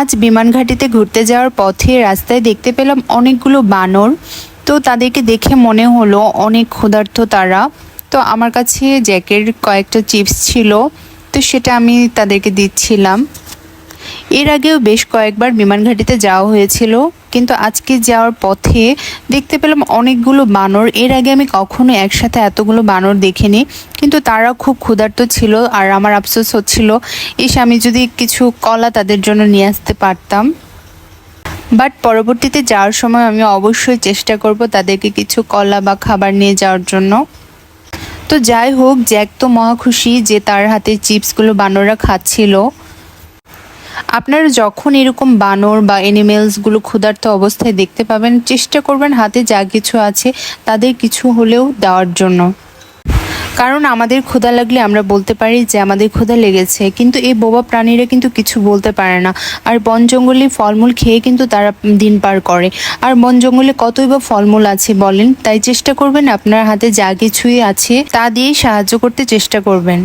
আজ বিমান ঘাটিতে ঘুরতে যাওয়ার পথে রাস্তায় দেখতে পেলাম অনেকগুলো বানর। তো তাদেরকে দেখে মনে হলো অনেক ক্ষুধার্থ তারা। তো আমার কাছে জ্যাকের কয়েকটা চিপস ছিল, তো সেটা আমি তাদেরকে দিচ্ছিলাম। এর আগেও বেশ কয়েকবার বিমান ঘাটিতে যাওয়া হয়েছিল। কিন্তু আজকে যাওয়ার পথে দেখতে পেলাম অনেকগুলো বানর। এর আগে আমি কখনো একসাথে এতগুলো বানর দেখিনি, কিন্তু তারা খুব ক্ষুধার্ত ছিল আর আমার আফসোস হচ্ছিল। এসে আমি যদি কিছু কলা তাদের জন্য নিয়ে আসতে পারতাম। বাট পরবর্তীতে যাওয়ার সময় আমি অবশ্যই চেষ্টা করব তাদেরকে কিছু কলা বা খাবার নিয়ে যাওয়ার জন্য। তো যাই হোক, জ্যাক তো মহা খুশি যে তার হাতে চিপসগুলো বানররা খাচ্ছিল। আপনারা যখন এরকম বানর বা এনিমেলসগুলো ক্ষুধার্ত অবস্থায় দেখতে পাবেন, চেষ্টা করবেন হাতে যা কিছু আছে তাদের কিছু হলেও দেওয়ার জন্য। কারণ আমাদের ক্ষুধা লাগলে আমরা বলতে পারি যে আমাদের ক্ষুধা লেগেছে, কিন্তু এই বোবা প্রাণীরা কিন্তু কিছু বলতে পারে না। আর বন জঙ্গলে ফলমূল খেয়ে কিন্তু তারা দিন পার করে। আর বন জঙ্গলে কতই বা ফলমূল আছে বলেন, তাই চেষ্টা করবেন আপনার হাতে যা কিছুই আছে তা দিয়েই সাহায্য করতে চেষ্টা করবেন।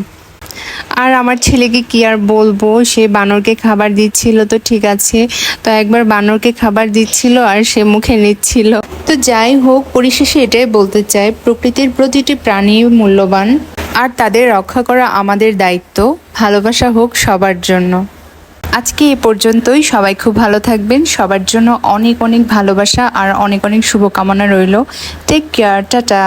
আর আমার ছেলেকে কি আর বলব? সে বানরকে খাবার দিচ্ছিল তো ঠিক আছে। তো একবার বানরকে খাবার দিচ্ছিল আর সে মুখে নিচ্ছিল। তো যাই হোক, পরিশেষে এটাই বলতে চাই, প্রকৃতির প্রতিটি প্রাণী মূল্যবান আর তাদের রক্ষা করা আমাদের দায়িত্ব। ভালোবাসা হোক সবার জন্য। আজকে এ পর্যন্তই। সবাই খুব ভালো থাকবেন। সবার জন্য অনেক অনেক ভালোবাসা আর অনেক অনেক শুভকামনা রইল। Take care tata